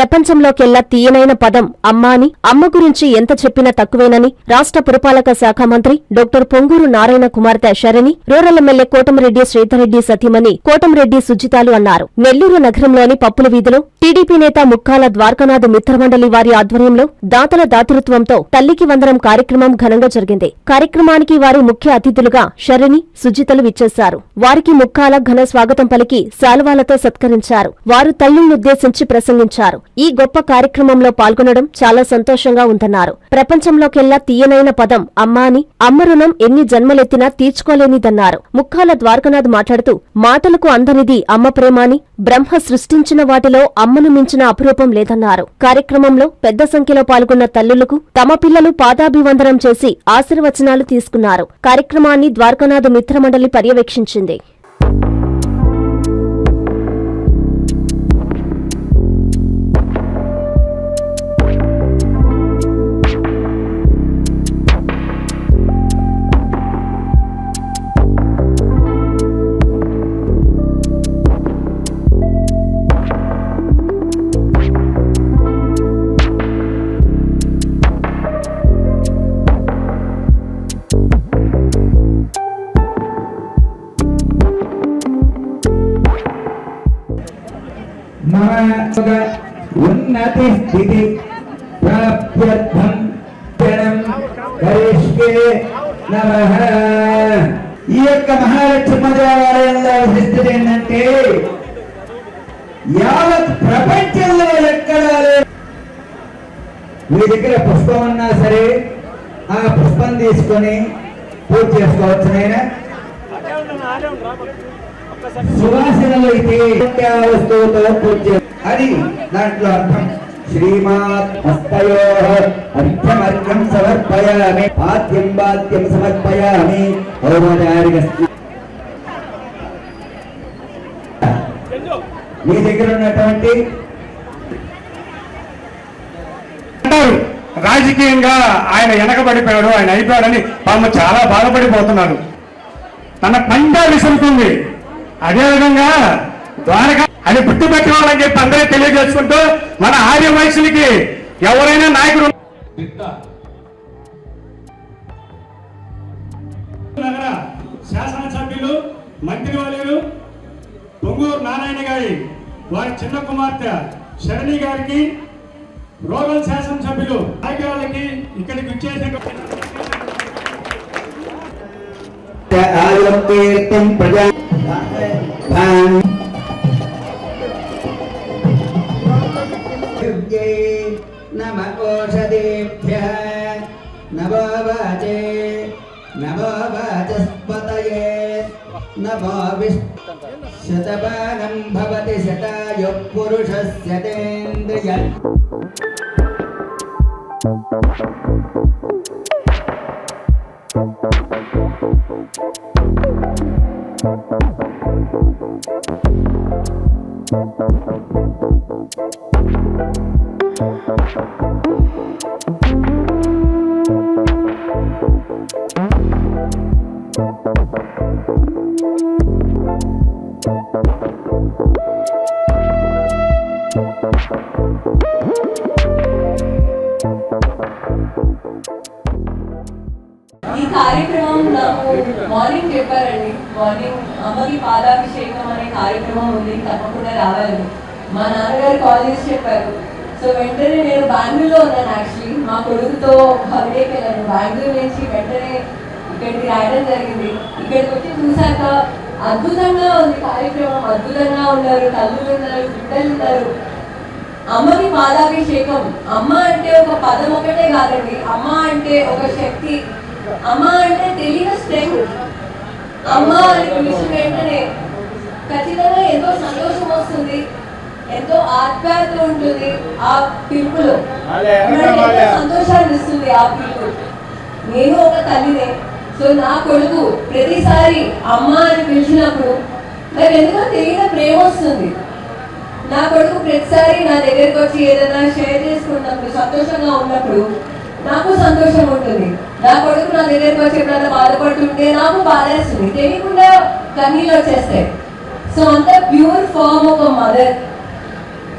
ప్రపంచంలోకెల్లా తీయనైన పదం అమ్మ అని అమ్మ గురించి ఎంత చెప్పినా తక్కువేనని రాష్ట్ర పురపాలక శాఖ మంత్రి డాక్టర్ పొంగూరు నారాయణ కుమార్తె శరణి రూరల్ ఎమ్మెల్యే కోటమిరెడ్డి శ్రీధర్రెడ్డి సతీమణి కోటమిరెడ్డి సుజితాలు అన్నారు. నెల్లూరు నగరంలోని పప్పుల వీధిలో టీడీపీ నేత ముక్కాల ద్వారకానాథ్ మిత్రమండలి వారి ఆధ్వర్యంలో దాతల దాతృత్వంతో తల్లికి వందనం కార్యక్రమం ఘనంగా జరిగింది. కార్యక్రమానికి వారు ముఖ్య అతిథులుగా శరణి సుజితలు విచ్చేశారు. వారికి ముక్కాల ఘన స్వాగతం పలికి శాలువాలతో సత్కరించారు. వారు తల్లులనుద్దేశించి ప్రసంగించారు. ఈ గొప్ప కార్యక్రమంలో పాల్గొనడం చాలా సంతోషంగా ఉందన్నారు. ప్రపంచంలోకెల్లా తీయనైన పదం అమ్మ అని అమ్మ రుణం ఎన్ని జన్మలెత్తినా తీర్చుకోలేనిదన్నారు. ముక్కాల ద్వారకనాథ్ మాట్లాడుతూ మాటలకు అందనిది అమ్మ ప్రేమాని బ్రహ్మ సృష్టించిన వాటిలో అమ్మను మించిన అపురూపం లేదన్నారు. కార్యక్రమంలో పెద్ద సంఖ్యలో పాల్గొన్న తల్లులకు తమ పిల్లలు పాదాభివందనం చేసి ఆశీర్వచనాలు తీసుకున్నారు. కార్యక్రమాన్ని ద్వారకనాథ్ మిత్రమండలి పర్యవేక్షించింది. యావత్ ప్రపంచంలో ఎక్కడా లేదు. మీ దగ్గర పుష్పం ఉన్నా సరే ఆ పుష్పం తీసుకొని పూజ చేసుకోవచ్చు నేనా సువాసనలు అయితే ఆ వస్తువుతో పూజ అది దాంట్లో అర్థం. శ్రీమాత్ హస్తయో అర్ఘ్యమర్ఘ్యం సమర్పయామి పాద్యం వాద్యం సమర్పయామి ఔపచారిక మీ దగ్గర ఉన్నటువంటి రాజకీయంగా ఆయన వెనకబడిపోయాడు ఆయన అయిపోయాడని పాము చాలా బాధపడిపోతున్నారు. తన పంజా విసురుతుంది. అదేవిధంగా ద్వారక అని గుర్తుపెట్టుకోవాలని చెప్పి అందరూ తెలియజేసుకుంటూ మన ఆర్య వయసులకి ఎవరైనా నాయకుడు శాసనసభ్యులు మంత్రివర్యులు పొంగూరు నారాయణ గారి వారి చిన్న కుమార్తె శరణి గారికి రూరల్ శాసనసభ్యులు నాయకులకి ఇక్కడికి వచ్చేసిన ఆయురం కీర్తిం ప్రజా భాన్ యుగ్యై నమ ఓషధేభ్యः నమో వాచే నమో వాచస్పతయే शतपानं भवति शतायुः पुरुषस्य तेन्द्रिय Thank you. మార్నింగ్ చెప్పారండి మార్నింగ్ అమ్మకి పాదాభిషేకం అనే కార్యక్రమం ఉంది. తప్పకుండా రావాలని మా నాన్నగారు కాల్ చేసి చెప్పారు. సో వెంటనే నేను బెంగళూరులో ఉన్నాను యాక్చువల్లీ మా కొడుకుతో హాలిడేకి వెళ్ళాను. బెంగళూరు నుంచి వెంటనే ఇక్కడికి రాయడం జరిగింది. ఇక్కడికి వచ్చి చూశాక అద్భుతంగా ఉంది కార్యక్రమం. అద్భుతంగా ఉన్నారు. తల్లులు ఉన్నారు బిడ్డలు ఉన్నారు. అమ్మకి పాదాభిషేకం. అమ్మ అంటే ఒక పదం ఒకటే కాదండి. అమ్మ అంటే ఒక శక్తి. అమ్మ అంటే తెలియని స్ట్రెంగ్త్ అమ్మ అని పిలిచిన వెంటనే ఖచ్చితంగా ఎంతో సంతోషం వస్తుంది ఎంతో ఆత్మీయత ఉంటుంది ఆ పిలుపులో. సంతోషాన్ని ఇస్తుంది ఆ పిలుపు. నేను ఒక తల్లినే సో నా కొడుకు ప్రతిసారి అమ్మ అని పిలిచినప్పుడు నాకు ఎందుకో తెలియని ప్రేమ వస్తుంది. నా కొడుకు ప్రతిసారి నా దగ్గరికి వచ్చి ఏదైనా షేర్ చేసుకున్నప్పుడు సంతోషంగా ఉన్నప్పుడు నాకు సంతోషం ఉంటుంది. నా కొడుకు నా దగ్గరికి వచ్చి ఎప్పుడైనా బాధపడుతుంటే నాకు బాధేస్తుంది తెలియకుండా కన్నీళ్ళు వచ్చేస్తాయి. సో అంత ప్యూర్ ఫామ్ ఒక మదర్.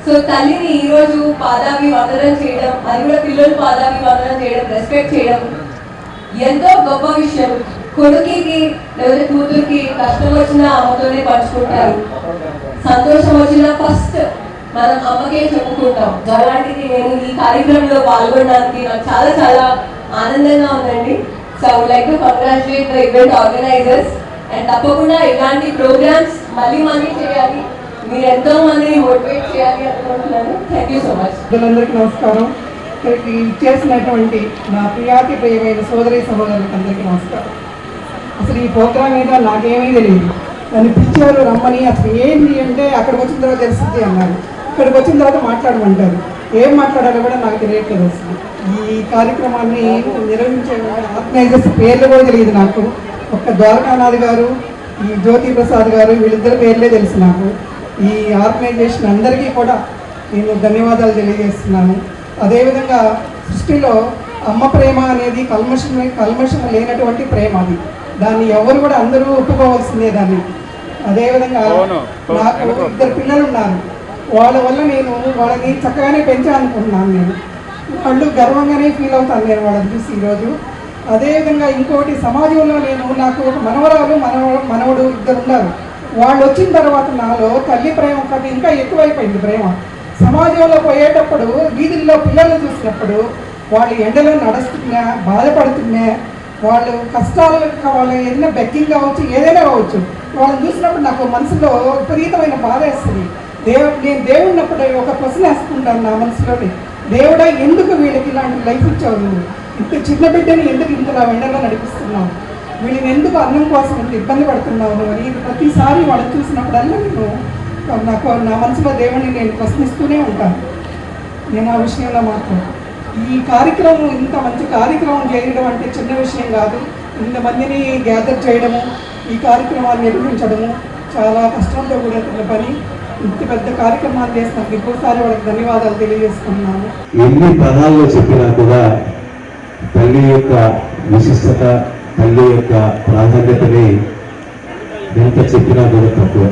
సో తల్లిని ఈరోజు పాదావి పాదాభి వందనం చేయడం అది కూడా పిల్లలు పాదాభి వందనం చేయడం రెస్పెక్ట్ చేయడం ఎంతో గొప్ప విషయం. కొడుకుకి లేదా కూతురికి కష్టం వచ్చినా అమ్మతోనే పంచుకుంటారు. సంతోషం వచ్చినా ఫస్ట్ మనం అమ్మకే చెప్పుకుంటాం. అలాంటిది నేను ఈ కార్యక్రమంలో పాల్గొనడానికి నాకు చాలా చాలా ఆనందంగా ఉందండి. So I would like to congratulate the event organisers and తప్పకుండా ఇలాంటి ప్రోగ్రామ్స్ మళ్ళీ మళ్ళీ చేయాలి. మీరు ఎంతో మందిని మోటివేట్ చేయాలి అనుకుంటున్నాను. థ్యాంక్ యూ సో మచ్ అందరికీ నమస్కారం. ఇక్కడికి నా ప్రియాతి ప్రియమైన సోదరి సహోదరులకు అందరికీ నమస్కారం. అసలు ఈ ప్రోగ్రామ్ మీద నాకేమీ తెలియదు. నన్ను పిలిచారు రమ్మని అసలు ఏంటి అంటే అక్కడికి వచ్చిన తర్వాత తెలుస్తుంది అన్నారు. ఇక్కడికి వచ్చిన తర్వాత మాట్లాడమంటారు. ఏం మాట్లాడాలో కూడా నాకు తెలియట్లేదు. అసలు ఈ కార్యక్రమాన్ని నిర్వహించే ఆర్గనైజర్స్ పేర్లు కూడా తెలియదు నాకు. ఒక్క ద్వారకానాథ్ గారు ఈ జ్యోతి ప్రసాద్ గారు వీళ్ళిద్దరి పేర్లే తెలుసు నాకు. ఈ ఆర్గనైజేషన్ అందరికీ కూడా నేను ధన్యవాదాలు తెలియజేస్తున్నాను. అదేవిధంగా సృష్టిలో అమ్మ ప్రేమ అనేది కల్మషం కల్మషం లేనటువంటి ప్రేమ అది. దాన్ని ఎవరు కూడా అందరూ ఒప్పుకోవాల్సిందే దాన్ని. అదేవిధంగా నాకు ఇద్దరు పిల్లలు ఉన్నారు. వాళ్ళ వల్ల నేను వాళ్ళని చక్కగానే పెంచాలనుకుంటున్నాను నేను. వాళ్ళు గర్వంగానే ఫీల్ అవుతాను నేను వాళ్ళని చూసి ఈరోజు. అదేవిధంగా ఇంకోటి సమాజంలో నేను నాకు ఒక మనవరాలు మనవ మనవడు ఇద్దరు ఉన్నారు. వాళ్ళు వచ్చిన తర్వాత నాలో తల్లి ప్రేమ ఒకటి ఇంకా ఎక్కువైపోయింది ప్రేమ. సమాజంలో పోయేటప్పుడు వీధుల్లో పిల్లలు చూసినప్పుడు వాళ్ళు ఎండలో నడుస్తున్నా బాధపడుతున్నా వాళ్ళు కష్టాలు వాళ్ళు ఏదైనా బెక్కింగ్ కావచ్చు ఏదైనా కావచ్చు. వాళ్ళని చూసినప్పుడు నాకు మనసులో విపరీతమైన బాధ వేస్తుంది. దేవుడు నేను దేవుడినప్పుడు ఒక ప్రశ్న వేసుకుంటాను నా మనసులోని. దేవుడా ఎందుకు వీళ్ళకి ఇలాంటి లైఫ్ ఇచ్చావు నువ్వు? ఇంత చిన్న బిడ్డని ఎందుకు ఇంతలా వెండలో నడిపిస్తున్నావు? వీళ్ళని ఎందుకు అన్నం కోసం ఇంత ఇబ్బంది పడుతున్నావు నువ్వు? అని ప్రతిసారి వాళ్ళు చూసినప్పుడల్లా నేను నాకు నా మనసులో దేవుడిని నేను ప్రశ్నిస్తూనే ఉంటాను. నేను ఆ విషయంలో మాత్రం. ఈ కార్యక్రమం ఇంత మంచి కార్యక్రమం చేయడం అంటే చిన్న విషయం కాదు. ఇంతమందిని గ్యాదర్ చేయడము ఈ కార్యక్రమాన్ని నిర్వహించడము చాలా కష్టంతో కూడిన పని. ఇంత పెద్ద కార్యక్రమాలు చేసినందుకు ఇంకోసారి వాళ్ళకి ధన్యవాదాలు తెలియజేసుకున్నాను ఎన్ని పదాల్లో చెప్పినా కూడా తల్లి యొక్క విశిష్టత తల్లి యొక్క ప్రాధాన్యతని ఎంత చెప్పినా కూడా తక్కువ.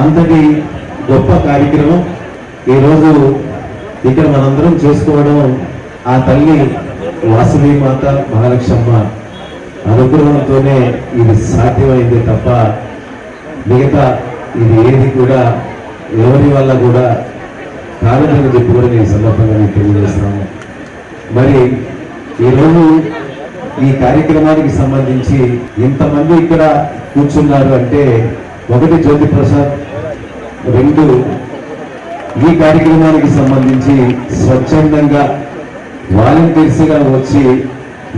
అంతటి గొప్ప కార్యక్రమం ఈరోజు ఇక్కడ మనందరం చేసుకోవడం ఆ తల్లి వాసవి మాత మహాలక్ష్మ అనుగ్రహంతోనే ఇది సాధ్యమైంది తప్ప మిగతా ఇది ఏది కూడా ఎవరి వల్ల కూడా కారణంగా చెప్పి కూడా నేను ఈ సందర్భంగా నేను తెలియజేస్తున్నాను. మరి ఈరోజు ఈ కార్యక్రమానికి సంబంధించి ఇంతమంది ఇక్కడ కూర్చున్నారు అంటే ఒకటి జ్యోతి ప్రసాద్ రెండు ఈ కార్యక్రమానికి సంబంధించి స్వచ్ఛందంగా వాలంటీర్స్గా వచ్చి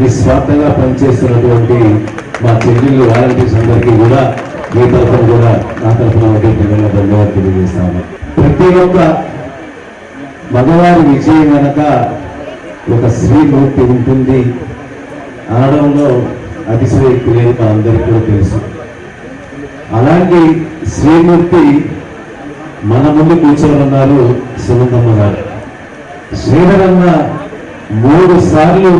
నిస్వార్థంగా పనిచేస్తున్నటువంటి మా చెల్లెళ్ళు వాలంటీర్స్ అందరికీ కూడా మీ తరఫున కూడా నా తరఫున ఒకటి విధంగా ధన్యవాదాలు తెలియజేస్తాను ప్రతి ఒక్క మగవారి విజయం కనుక ఒక స్త్రీమూర్తి ఉంటుంది. అనడంలో అతిశయక్తి లేదు మా అందరికీ కూడా తెలుసు. అలాంటి శ్రీమూర్తి మన ముందు కూర్చొని ఉన్నారు సునందమ్మ గారు. శ్రీధరన్న మూడు సార్లు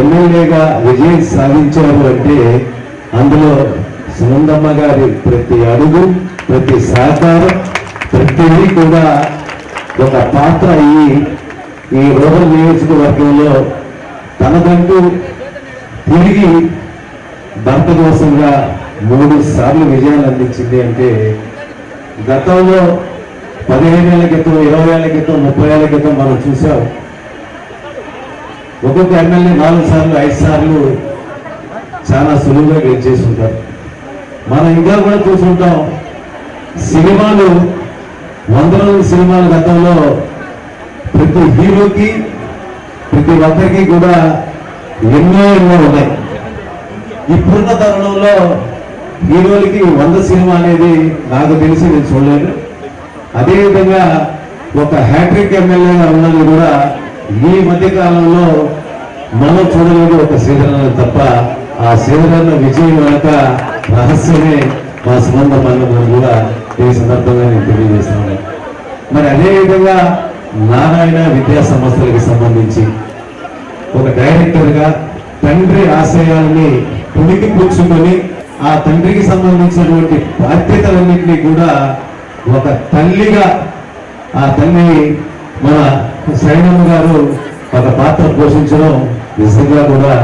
ఎమ్మెల్యేగా విజయం సాధించారు అంటే అందులో సునందమ్మ గారి ప్రతి అడుగు ప్రతి సహకారం ప్రతిదీ కూడా ఒక పాత్ర ఈ ఈ రూరల్ నియోజకవర్గంలో తనదంటూ తిరిగి భర్త కోసంగా మూడు సార్లు విజయాలు అందించింది అంటే గతంలో పదిహేను ఏళ్ళ క్రితం ఇరవై ఏళ్ళ క్రితం ముప్పై ఏళ్ళ క్రితం మనం చూసాం. ఒక్కొక్క ఎమ్మెల్యే నాలుగు సార్లు ఐదు సార్లు చాలా సులువుగా గెలిచేసి ఉంటారు. మనం ఇంకా కూడా చూసుకుంటాం. సినిమాలు వందల సినిమాల గతంలో ప్రతి హీరోకి ప్రతి ఒక్కరికి కూడా ఎన్నో ఎన్నో ఉన్నాయి. ఇప్పుడున్న తరుణంలో హీరోలకి వంద సినిమా అనేది నాకు తెలిసి నేను చూడలేదు. అదేవిధంగా ఒక హ్యాట్రిక్ ఎమ్మెల్యేగా ఉన్నది కూడా ఈ మధ్య కాలంలో మనం చూడలేదు ఒక శ్రీధరణ తప్ప ఆ శ్రీధరణ విజయం వెనక రహస్యమే మా సుమంద మన్నమని కూడా ఈ సందర్భంగా నేను తెలియజేస్తున్నాను. మరి అదేవిధంగా నారాయణ విద్యా సంస్థలకు సంబంధించి ఒక డైరెక్టర్గా తండ్రి ఆశయాలని పుణికి పుచ్చుకొని ఆ తండ్రికి సంబంధించినటువంటి బాధ్యతలన్నింటినీ కూడా ఒక తల్లిగా ఆ తల్లి మన సైనమ్మ గారు ఒక పాత్ర పోషించడం నిజంగా కూడా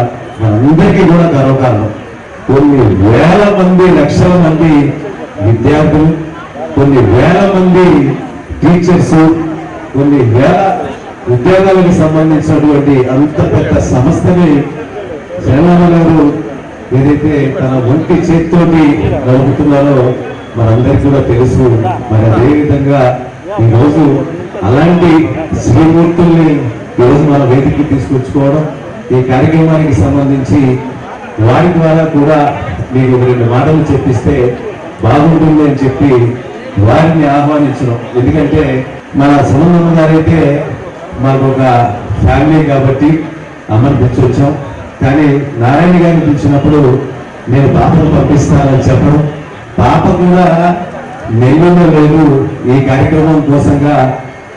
మనందరికీ కూడా గర్వకారణం. కొన్ని వేల మంది లక్షల మంది విద్యార్థులు కొన్ని వేల మంది టీచర్స్ కొన్ని వేల ఉద్యోగాలకు సంబంధించినటువంటి అంత పెద్ద సంస్థని జగన్మోహన్ గారు ఏదైతే తన ఒంటి చేతితోటి నడుపుతున్నారో మనందరికీ కూడా తెలుసు. మరి అదేవిధంగా ఈరోజు అలాంటి శ్రీమూర్తుల్ని ఈరోజు మన వేదికకి తీసుకొచ్చుకోవడం ఈ కార్యక్రమానికి సంబంధించి వారి ద్వారా కూడా మీకు రెండు మాటలు చెప్పిస్తే బాగుంటుంది అని చెప్పి వారిని ఆహ్వానించడం. ఎందుకంటే మన సునందమ్మ గారైతే మాకు ఒక ఫ్యామిలీ కాబట్టి అమ్మని పిలిచొచ్చాం. కానీ నారాయణ గారిని పిలిచినప్పుడు నేను పాపను పంపిస్తానని చెప్పడం. పాప కూడా నెల్లూరులో లేదు. ఈ కార్యక్రమం కోసంగా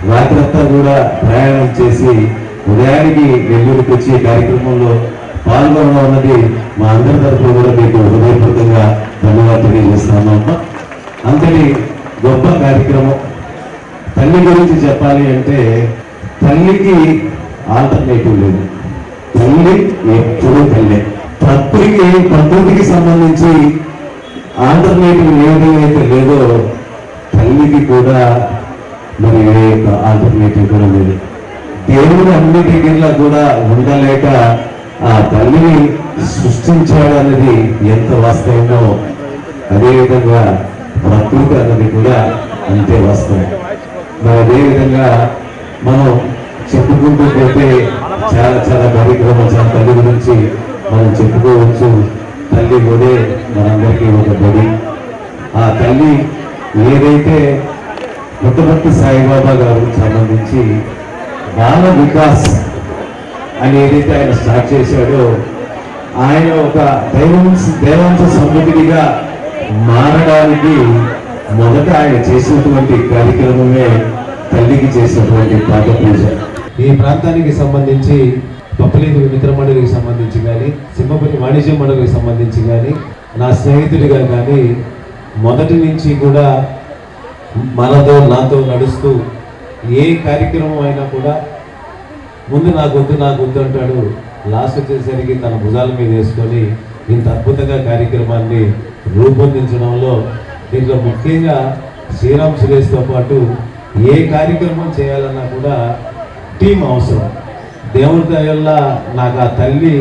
రాత్రంతా కూడా ప్రయాణం చేసి ఉదయానికి నెల్లూరుకి వచ్చి కార్యక్రమంలో పాల్గొనడం అన్నది మా అందరి తరఫున కూడా మీకు హృదయపూర్వకంగా ధన్యవాదాలు తెలియజేస్తాను అమ్మ. అంతటి గొప్ప కార్యక్రమం. తల్లి గురించి చెప్పాలి అంటే తల్లికి ఆల్టర్నేటివ్ లేదు. తల్లి ఎప్పుడూ తల్లి. ప్రకృతికి ప్రకృతికి సంబంధించి ఆల్టర్నేటివ్ ఏదైతే లేదో తల్లికి కూడా మరి ఏ ఆల్టర్నేటివ్ కూడా లేదు. దేవుడు అన్ని దగ్గరలో కూడా ఉండలేక ఆ తల్లిని సృష్టించాడన్నది ఎంత వాస్తవమో అదేవిధంగా ప్రకృతి అన్నది కూడా అంతే వాస్తవం. మరి అదేవిధంగా మనం చెప్పుకుంటూ పోతే చాలా చాలా కార్యక్రమం చాలా తల్లి గురించి మనం చెప్పుకోవచ్చు. తల్లి కూడా మనందరికీ ఒక బడి. ఆ తల్లి ఏదైతే పుట్టపర్తి సాయిబాబా గారికి సంబంధించి బాల వికాస్ అని ఏదైతే ఆయన స్టార్ట్ చేశాడో ఆయన ఒక దైవంశ దేవాంశ సమృద్ధిగా మారడానికి మొదట ఆయన చేసినటువంటి కార్యక్రమమే తల్లికి చేసినటువంటి పాద పూజ. ఈ ప్రాంతానికి సంబంధించి పప్పలేదు మిత్ర మండలికి సంబంధించి కానీ సింహపతి వాణిజ్య మండలికి సంబంధించి కానీ నా స్నేహితుడిగా కానీ మొదటి నుంచి కూడా మనతో నాతో నడుస్తూ ఏ కార్యక్రమం అయినా కూడా ముందు నాకు వద్దు నాకు వద్దు అంటాడు. లాస్ట్ వచ్చేసరికి తన భుజాల మీద వేసుకొని ఇంత అద్భుతంగా కార్యక్రమాన్ని రూపొందించడంలో దీంట్లో ముఖ్యంగా శ్రీరామ్ సురేష్తో పాటు ఏ కార్యక్రమం చేయాలన్నా కూడా టీం అవసరం. దేవుడి దయ వల్ల నాకు ఆ తల్లి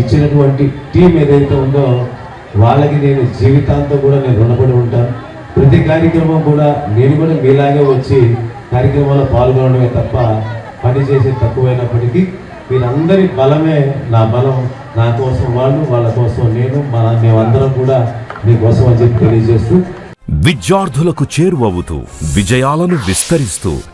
ఇచ్చినటువంటి టీం ఏదైతే ఉందో వాళ్ళకి నేను జీవితాంతం కూడా నేను రుణపడి ఉంటాను. ప్రతి కార్యక్రమం కూడా నేను కూడా మీలాగే వచ్చి కార్యక్రమంలో పాల్గొనడమే తప్ప పని చేసే తక్కువైనప్పటికీ వీరందరి బలమే నా బలం నా కోసం వాళ్ళు వాళ్ళ కోసం నేను మన మేమందరం కూడా మీకోసం అని చెప్పి తెలియజేస్తూ విద్యార్థులకు చేరువవుతూ విజయాలను విస్తరిస్తూ